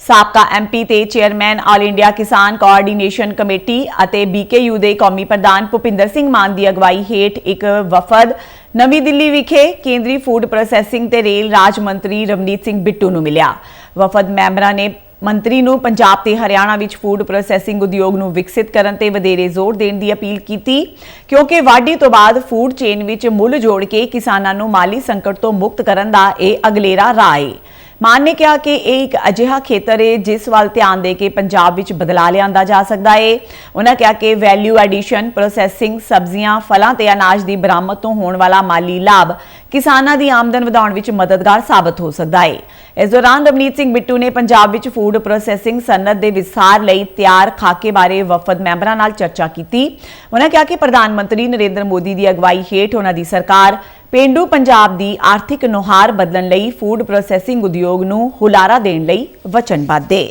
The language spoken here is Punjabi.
ਸਾਬਕਾ ਐਮਪੀ ਤੇ chairman all India Kisan coordination committee ਅਤੇ ਬੀਕੇਯੂ ਦੇ ਕੌਮੀ ਪ੍ਰਧਾਨ ਭੁਪਿੰਦਰ ਸਿੰਘ ਮਾਨ ਦੀ ਅਗਵਾਈ ਹੇਠ ਇੱਕ ਵਫਦ ਨਵੀਂ ਦਿੱਲੀ ਵਿਖੇ ਕੇਂਦਰੀ ਫੂਡ ਪ੍ਰੋਸੈਸਿੰਗ ਤੇ ਰੇਲ ਰਾਜ ਮੰਤਰੀ ਰਵਨੀਤ ਸਿੰਘ ਬਿੱਟੂ ਨੂੰ ਮਿਲਿਆ। ਵਫਦ ਮੈਂਬਰਾਂ ਨੇ ਮੰਤਰੀ ਨੂੰ ਪੰਜਾਬ ਤੇ ਹਰਿਆਣਾ ਵਿੱਚ ਫੂਡ ਪ੍ਰੋਸੈਸਿੰਗ ਉਦਯੋਗ ਨੂੰ ਵਿਕਸਿਤ ਕਰਨ ਤੇ ਵਧੇਰੇ ਜ਼ੋਰ ਦੇਣ ਦੀ ਅਪੀਲ ਕੀਤੀ, ਕਿਉਂਕਿ ਵਾਢੀ ਤੋਂ ਬਾਅਦ ਫੂਡ ਚੇਨ ਵਿੱਚ ਮੁੱਲ ਜੋੜ ਕੇ ਕਿਸਾਨਾਂ ਨੂੰ ਮਾਲੀ ਸੰਕਟ ਤੋਂ ਮੁਕਤ ਕਰਨ ਦਾ ਇਹ ਅਗਲੇਰਾ ਰਾਹ ਹੈ ਮਾਨ ਨੇ ਕਿਹਾ ਕਿ ਇਹ ਇੱਕ ਅਜਿਹਾ ਖੇਤਰ ਹੈ ਜਿਸ ਵੱਲ ਧਿਆਨ ਦੇ ਕੇ ਪੰਜਾਬ ਵਿੱਚ ਬਦਲਾਅ ਲਿਆਂਦਾ ਜਾ ਸਕਦਾ ਹੈ। ਉਹਨਾਂ ਕਿਹਾ ਕਿ ਵੈਲਿਊ ਐਡੀਸ਼ਨ ਪ੍ਰੋਸੈਸਿੰਗ ਸਬਜ਼ੀਆਂ, ਫਲਾਂ ਤੇ ਅਨਾਜ ਦੀ ਬਰਾਮਦ ਤੋਂ ਹੋਣ ਵਾਲਾ ਮਾਲੀ ਲਾਭ ਕਿਸਾਨਾਂ ਦੀ ਆਮਦਨ ਵਧਾਉਣ ਵਿੱਚ ਮਦਦਗਾਰ ਸਾਬਤ ਹੋ ਸਕਦਾ ਹੈ। ਇਸ ਦੌਰਾਨ ਰਵਨੀਤ ਸਿੰਘ ਬਿੱਟੂ ਨੇ ਪੰਜਾਬ ਵਿੱਚ ਫੂਡ ਪ੍ਰੋਸੈਸਿੰਗ ਸਨਅਤ ਦੇ ਵਿਸਥਾਰ ਲਈ ਤਿਆਰ ਖਾਕੇ ਬਾਰੇ ਵਫਦ ਮੈਂਬਰਾਂ ਨਾਲ ਚਰਚਾ ਕੀਤੀ। ਉਹਨਾਂ ਕਿਹਾ ਕਿ ਪ੍ਰਧਾਨ ਮੰਤਰੀ ਨਰਿੰਦਰ ਮੋਦੀ ਦੀ ਅਗਵਾਈ ਹੇਠ ਉਹਨਾਂ ਦੀ ਸਰਕਾਰ ਪੇਂਡੂ ਪੰਜਾਬ ਦੀ ਆਰਥਿਕ ਨੁਹਾਰ ਬਦਲਣ ਲਈ ਫੂਡ ਪ੍ਰੋਸੈਸਿੰਗ ਉਦਯੋਗ ਨੂੰ ਹੁਲਾਰਾ ਦੇਣ ਲਈ ਵਚਨਬੱਧ ਹੈ